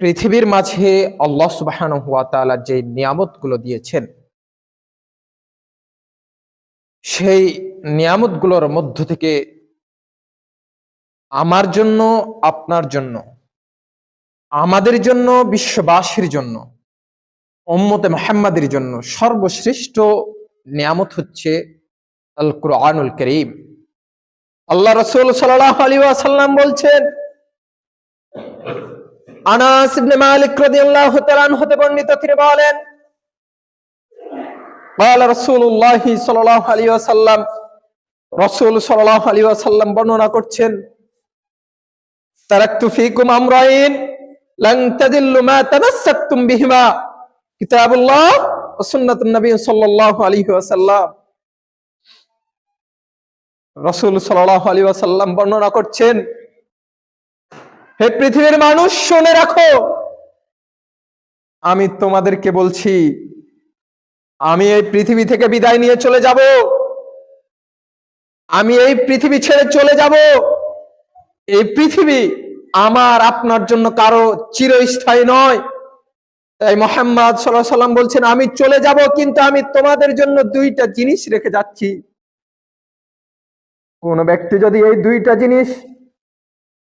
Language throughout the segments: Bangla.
পৃথিবীর মাঝে আল্লাহ সুবাহান হুয়া তাআলা যে নিয়ামতগুলো দিয়েছেন, সেই নিয়ামতগুলোর মধ্য থেকে আমার জন্য, আপনার জন্য, আমাদের জন্য, বিশ্ববাসীর জন্য, উম্মতে মোহাম্মদের জন্য সর্বশ্রেষ্ঠ নিয়ামত হচ্ছে আল কুরআনুল করিম। আল্লাহ রসুল সাল্লাহ আলী ওয়াসাল্লাম বলছেন আনাস ইবনে মালিক রাদিয়াল্লাহু তাআলা আনহু হতে বর্ণিত তিনি বলেন قال رسول الله صلى الله عليه وسلم রাসূল সাল্লাল্লাহু আলাইহি ওয়াসাল্লাম বর্ণনা করছেন তারাকতু ফীকুম আমরাইন লান তাদিল্লু মা তামাসসাকতুম বিহিমা কিতাবুল্লাহ ওয়া সুন্নাতুন নবী সাল্লাল্লাহু আলাইহি ওয়াসাল্লাম রাসূল সাল্লাল্লাহু আলাইহি ওয়াসাল্লাম বর্ণনা করছেন হে পৃথিবীর মানুষ, শুনে রাখো। আমি তোমাদেরকে বলছি, আমি এই পৃথিবী থেকে বিদায় নিয়ে চলে যাব। আমি এই পৃথিবী ছেড়ে চলে যাব। এই পৃথিবী আমার, আপনার জন্য কারও চিরস্থায়ী নয়। তাই মোহাম্মদ সাল্লাহ সাল্লাম বলছেন, আমি চলে যাব, কিন্তু আমি তোমাদের জন্য দুইটা জিনিস রেখে যাচ্ছি। কোন ব্যক্তি যদি এই দুইটা জিনিস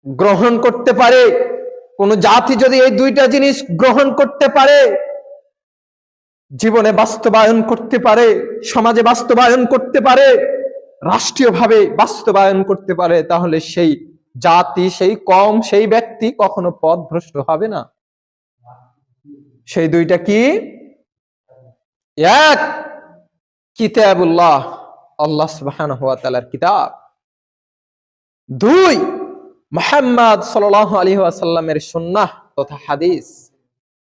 গ্রহণ করতে পারে। কোন জাতি যদি এই দুইটা জিনিস গ্রহণ করতে পারে, জীবনে বাস্তবায়ন করতে পারে, সমাজে বাস্তবায়ন করতে পারে, রাষ্ট্রীয়ভাবে বাস্তবায়ন করতে পারে, তাহলে সেই জাতি, সেই কম, সেই ব্যক্তি কখনো পথভ্রষ্ট হবে না। সেই দুইটা কি? এক, কিতাবুল্লাহ, আল্লাহ তাআলার কিতাব। দুই মোহাম্মদ সাল আলাইহি আসাল্লামের সুন্নাহ তথা হাদিস।